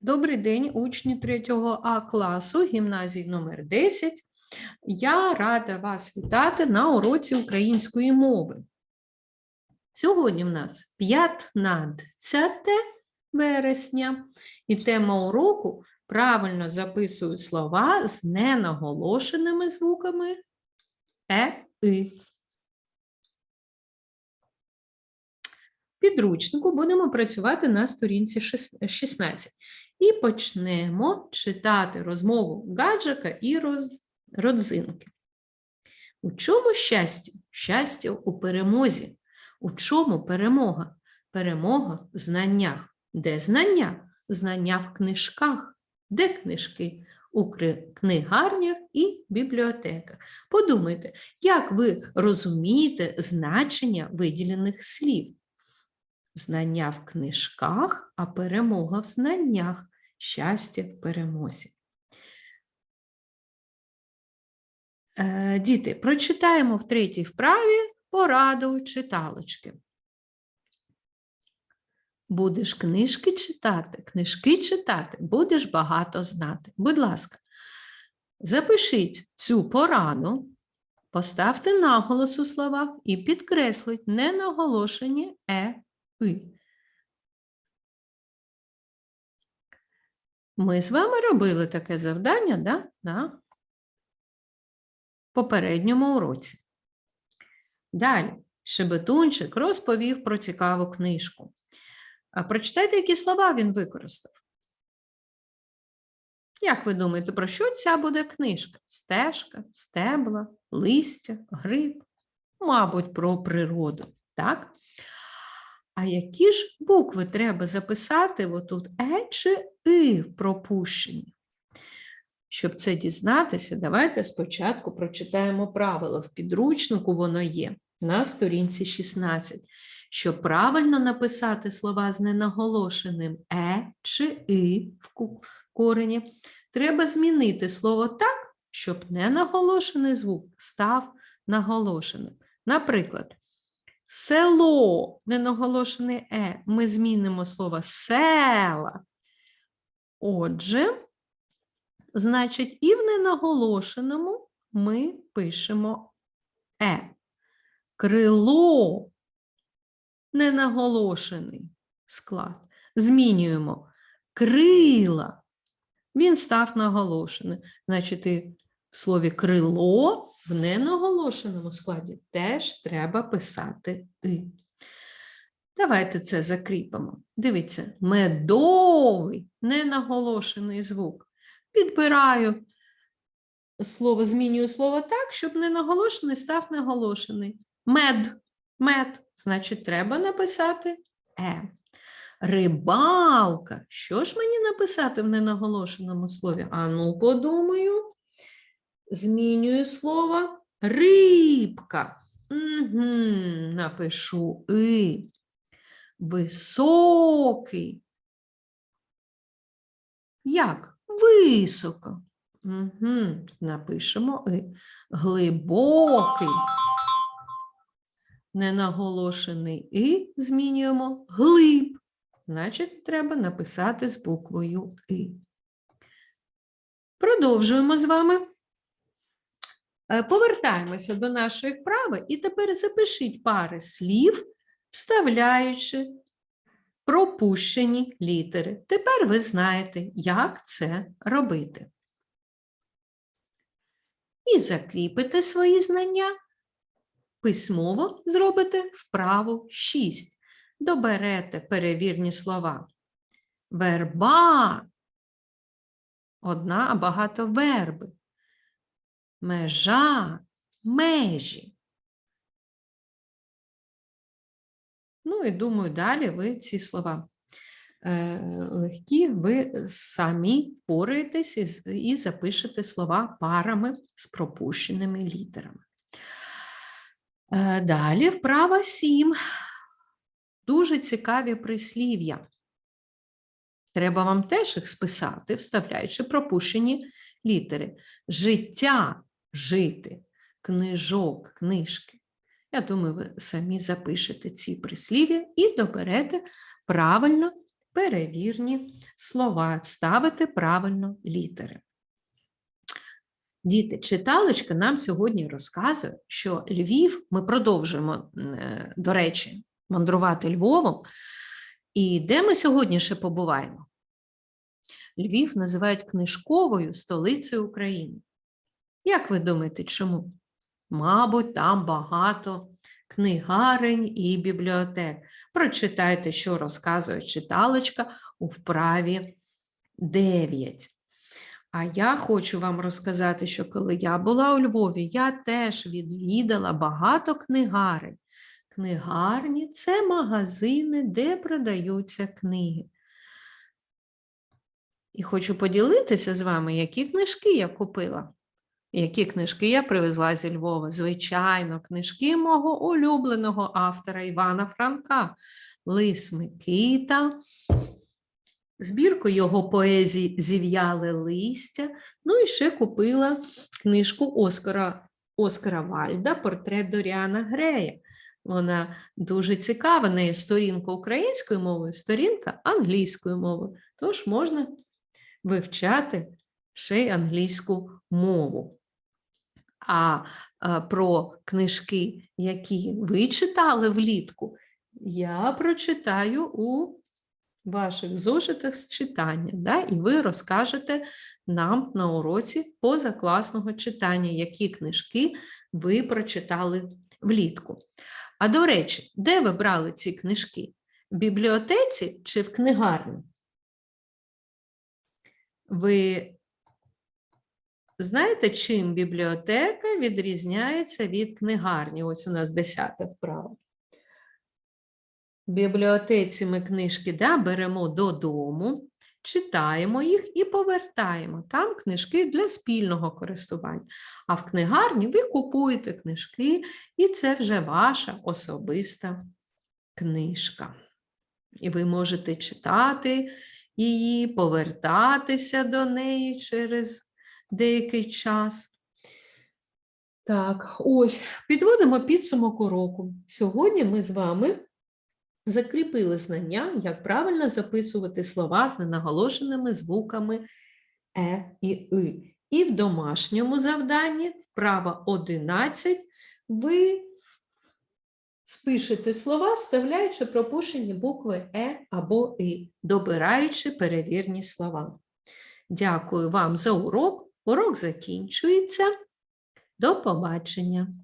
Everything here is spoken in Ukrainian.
Добрий день, учні 3 А класу гімназії номер 10. Я рада вас вітати на уроці української мови. Сьогодні в нас 15 вересня, і тема уроку правильно записую слова з ненаголошеними звуками е, и. Підручнику будемо працювати на сторінці 16. І почнемо читати розмову Гаджика і роз... родзинки. У чому щастя? Щастя у перемозі. У чому перемога? Перемога в знаннях. Де знання? Знання в книжках. Де книжки? У книгарнях і бібліотеках. Подумайте, як ви розумієте значення виділених слів. Знання в книжках, а перемога в знаннях, щастя в перемозі. Е, Діти, прочитаємо в третій вправі пораду читалочки. Будеш книжки читати, книжки читати, будеш багато знати. Будь ласка, запишіть цю пораду, поставте наголос у словах і підкресліть ненаголошені е, и. Ми з вами робили таке завдання да? на попередньому уроці. Далі Шебетунчик розповів про цікаву книжку. А прочитайте, які слова він використав. Як ви думаєте, про що ця буде книжка? Стежка, стебла, листя, гриб? Мабуть, про природу, так? А які ж букви треба записати отут е чи и пропущені? Щоб це дізнатися, давайте спочатку прочитаємо правило. В підручнику воно є на сторінці 16. Щоб правильно написати слова з ненаголошеним е чи и в корені, треба змінити слово так, щоб ненаголошений звук став наголошеним. Наприклад, село, ненаголошене е, ми змінимо слово села. Отже, значить, і в ненаголошеному ми пишемо е. Крило ненаголошений склад. Змінюємо крила. Він став наголошений. Значить, і в слові крило в ненаголошеному складі теж треба писати и. Давайте це закріпимо. Дивіться, медовий ненаголошений звук. Підбираю слово, змінюю слово так, щоб ненаголошений став наголошений. Мед, мед, значить, треба написати е. Рибалка. Що ж мені написати в ненаголошеному слові? А ну, подумаю. Змінюю слово рибка. Угу, напишу и. Високий. Як? Високо. Угу, напишемо и. Глибокий. Ненаголошений и змінюємо глиб. Значить, треба написати з буквою И. Продовжуємо з вами. Е, Повертаємося до нашої вправи і тепер запишіть пари слів, вставляючи пропущені літери. Тепер ви знаєте, як це робити. І закріпите свої знання. Письмово зробите вправу 6. Доберете перевірні слова. Верба. Одна, багато верби межа, межі. Ну і думаю, далі ви ці слова е, легкі, ви самі впораєтесь і, і запишете слова парами з пропущеними літерами. Е, далі вправа 7. Дуже цікаві прислів'я. Треба вам теж їх списати, вставляючи пропущені літери. Життя жити, книжок, книжки. Я думаю, ви самі запишете ці прислів'я і доберете правильно перевірні слова, ставити правильно літери. Діти, читалочка нам сьогодні розказує, що Львів, ми продовжуємо, е, до речі, мандрувати Львовом. І де ми сьогодні ще побуваємо? Львів називають книжковою столицею України. Як ви думаєте, чому? Мабуть, там багато книгарень і бібліотек. Прочитайте, що розказує читалочка у вправі 9. А я хочу вам розказати, що коли я була у Львові, я теж відвідала багато книгарень. Книгарні це магазини, де продаються книги. І хочу поділитися з вами, які книжки я купила. Які книжки я привезла зі Львова? Звичайно, книжки мого улюбленого автора Івана Франка, Лис Микита, збірку його поезії Зів'яле листя. Ну і ще купила книжку Оскара, Оскара Вальда Портрет Доріана Грея. Вона дуже цікава, неї сторінка українською мовою, сторінка англійською мовою. Тож можна вивчати ще й англійську мову. А, а про книжки, які ви читали влітку, я прочитаю у ваших зошитах з читання, да? і ви розкажете нам на уроці позакласного читання, які книжки ви прочитали влітку. А до речі, де ви брали ці книжки? В бібліотеці чи в книгарні? Ви знаєте, чим бібліотека відрізняється від книгарні? Ось у нас 10 вправа. В бібліотеці ми книжки да, беремо додому, читаємо їх і повертаємо. Там книжки для спільного користування. А в книгарні ви купуєте книжки, і це вже ваша особиста книжка. І ви можете читати її, повертатися до неї через деякий час. Так, ось, підводимо підсумок уроку. Сьогодні ми з вами закріпили знання, як правильно записувати слова з ненаголошеними звуками е і и. І в домашньому завданні, вправа 11, ви спишете слова, вставляючи пропущені букви Е або И, добираючи перевірні слова. Дякую вам за урок. Урок закінчується. До побачення.